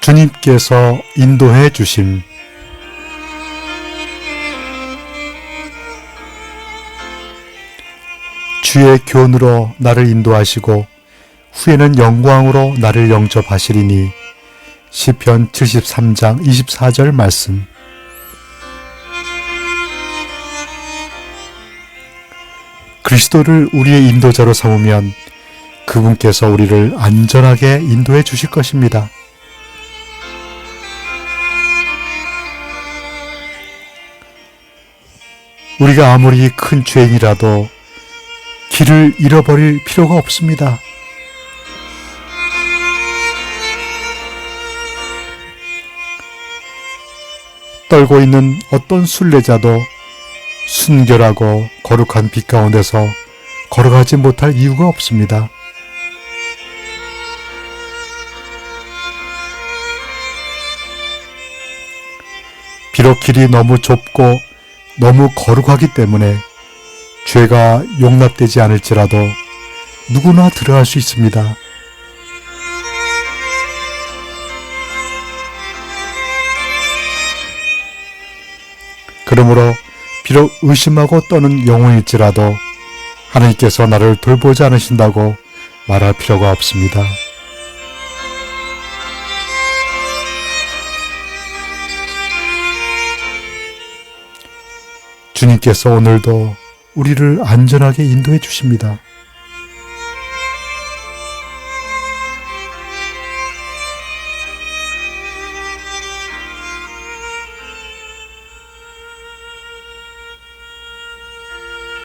주님께서 인도해 주심. 주의 교훈으로 나를 인도하시고 후에는 영광으로 나를 영접하시리니 시편 73장 24절 말씀. 그리스도를 우리의 인도자로 삼으면 그분께서 우리를 안전하게 인도해 주실 것입니다. 우리가 아무리 큰 죄인이라도 길을 잃어버릴 필요가 없습니다. 떨고 있는 어떤 순례자도 순결하고 거룩한 빛 가운데서 걸어가지 못할 이유가 없습니다. 비록 길이 너무 좁고 너무 거룩하기 때문에 죄가 용납되지 않을지라도 누구나 들어갈 수 있습니다. 그러므로 비록 의심하고 떠는 영혼일지라도 하나님께서 나를 돌보지 않으신다고 말할 필요가 없습니다. 주님께서 오늘도 우리를 안전하게 인도해 주십니다.